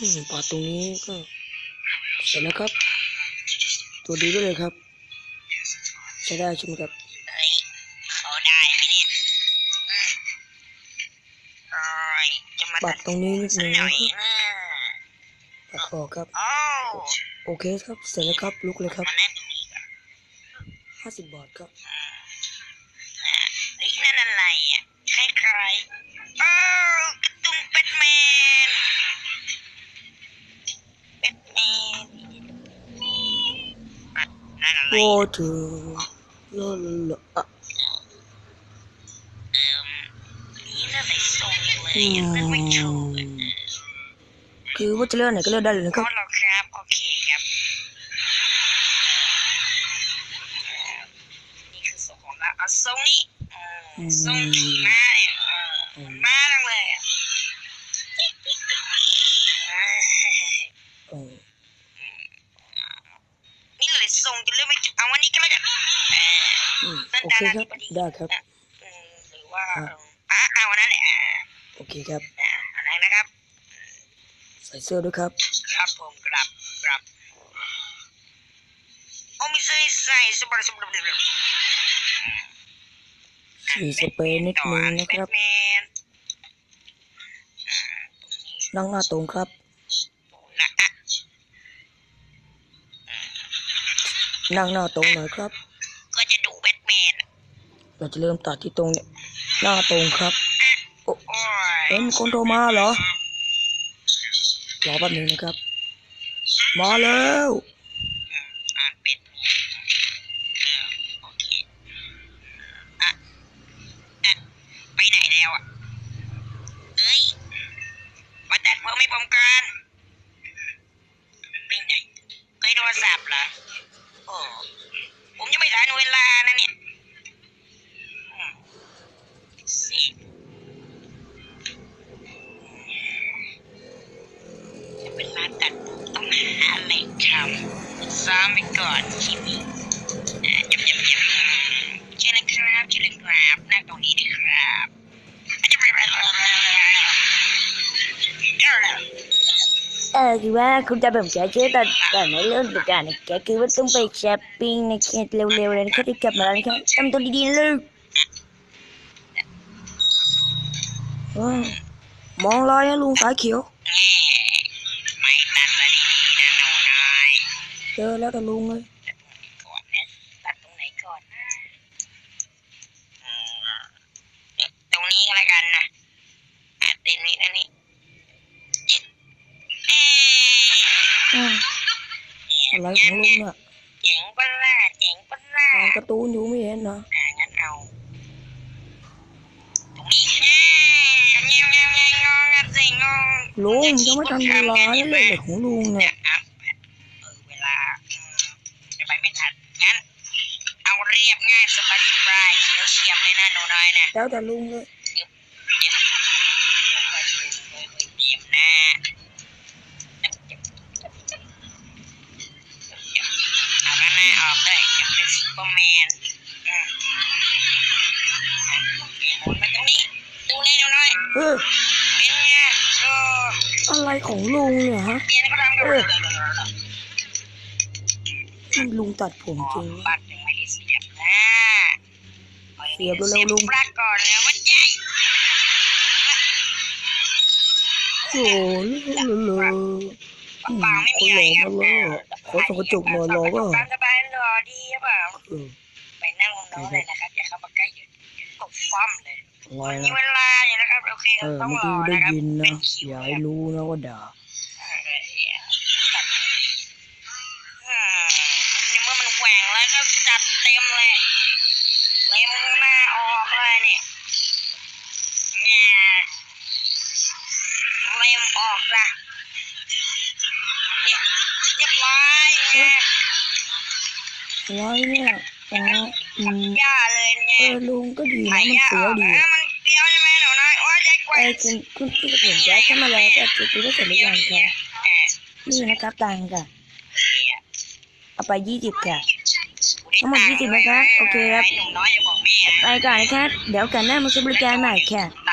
อืมปาดตรงนี้ก็เสร็จแล้วครับ ตัวดีด้วยเลยครับ ใช้ได้ใช่ไหมครับเฮ้ยเขาได้ไหมเนี่ยอืมโอ้ยจะมาปัดตรงนี้นิดสันึกงหน่นะอยครับนะปัดออกครับโอ้โอเคครับ เสร็จแล้วครับ ลุกเลยครับมาแน่ตรงนี้ก่อนห้าสิบบาทครับ เฮ้ยนั่นอะไรอะคล้ายๆโอ้กระตุ้งแบทแมนแบทแมนอะนั่นอะไร โอ้เธอลาลาลาอะ เอิ่มนี่น่าใส่ทรงจังเลยยังนึกไม่ถูกอะคือว่าจะเลือกไหนก็เลือกได้เลยนะคก็รับหรอครับโอเคครับนี่คือทรงของเราเอาทรงนี้อืมทรงขี่ม้า นี่เลยทรงจะเลือกไม่ถูกเอาวันนี้ก็แล้วกันเอออืมโอเคครับได้ครับอืมหรือว่าอะเอาวันนั้นแหละอะโอเคครับอะอะไรนะครับ ใส่เสื้อด้วยครับ ครับผมกลับกลับโอ้มีเสื้อให้ใส่สบายสบายสบายฉีดสเปรย์นิดนึงนะครับแบทแมนนั่งหน้าตรงครับ นะอะ นั่งหน้าตรงหน่อยครับ ก็จะดูแบทแมนเราจะเริ่มตัดที่ตรงเนี่ยหน้าตรงครับโอ้โอ้ยเอ็มคนโทรมาเหรอรอแป๊บนึงนะครับ มาแล้วอ่านเป็นโอเคอะอะไปไหนแล้วอะเอ้ยมาตัดผมให้ผมก่อนไปไหนเคยโทรศัพท์เหรอ โอ้ผมยังไม่ทันเวลานะเนี่ยสิจะเป็นร้านตัดผมต้องหาอะไรทำซ้อมไปก่อนชีวิตอ่าจับจับจับเชิญเลยครับเชิญเลยครับนั่งตรงนี้นะครับอาจจะไปไปไปไปเดี๋ ยวนะเออคือว่าคุณจะแบบแกเชื่อแต่แต่ในเรื่องเดียวกันนะแกคือว่าต้องไปช้อปปิ้งนะแค่เร็วๆเลยนะครับที่กลับมาแล้วนะครับทำตัวดีๆนะลูกเฮ้ยมองลอยนะลุงสายเขียวเจอแล้วแต่ลุงเลยตรงนี้ก็แล้วกันนะอะเต็มนี้นะนี่เอ๊ะ อืม อะไรของลุงอะเจ๋งปะล่ะเจ๋งปะล่ะอ่านการ์ตูนอยู่ไม่เห็นนะอ่างั้นเอาตรงนี้อ่าเงี้ยวเงี้ยวเงี้ยวงองัดสิงอลุงยังไม่ทันเวลาเลยเลยของลุงเนี่ยอะเออเวลาอืมจะไปไม่ทันงั้นเอาเรียบง่ายสบายสบายเฉียวเฉียบเลยนะหนูน้อยนะแล้วแต่ลุงเลยเจ็บเจ็บแล้วก็ดูเลยเจ็บนะเจ็บเจ็บเจ็บเจ็บเอาหน้าออกด้วยจะเป็นซูเปอร์แมนอืมโอเคหมุนมาตรงนี้ ดูเลยหนูน้อยเออเป็นไงโอ้อะไรของลุงเนี่ยฮะ เปลี่ยนก็ทำกันเลยนี่ลุงตัดผมจริงบัตรยังไม่ได้เสียบนะเสียบเร็วๆลุง ปลั๊กก่อนแล้วมันใหญ่โอ้ลุงเลย อืมเปล่าไม่คมีนอะไรหล่อมาแล้วขอส่องกระจกหน่อยหล่อก็ตามสบายหล่อดีหรือเปล่าเออไปนั่งลงน้องเลยนะครับอย่าเข้ามาใกล้เดี๋ยวกดฟ้อมเลยไงมีนะเวลาอยู่นะครับโอเคเออต้องเมื่อรกี้อได้นะครับยินเป็นะนคิวอย่านะให้รู้นะว่าด่าเออตัดอืมในเมื่อมันแหว่งแล้วก็จัดเต็มเลยเล็มหน้าออกเลยเนี่ยเนี่ยเล็มออกละเนี่ยเรียบร้อยไง ไว้เนี่ยอ๋ออืมย่าเลยไงเออลุงก็ดีนะหายมันย่าอเสียอกดีอะอะมันเปรี้ยวใช่ไหมหนูน้อยโอ้ยใจกเอว้าอคุณคุณที่ผมแจ๊คเข้ามาแล้วก็จะคิดว่าเสร็จหรือยังคะนี่นะครับตังค์ค่ะเอาไปยี่สิบค่ะทั้งหมด20นะคะโอเคครับหนูน้อยอย่าบอกแม่นะไปก่อนนะคะเดี๋ยวกันหน้ามาใช้บริการใหม่ค่ะไ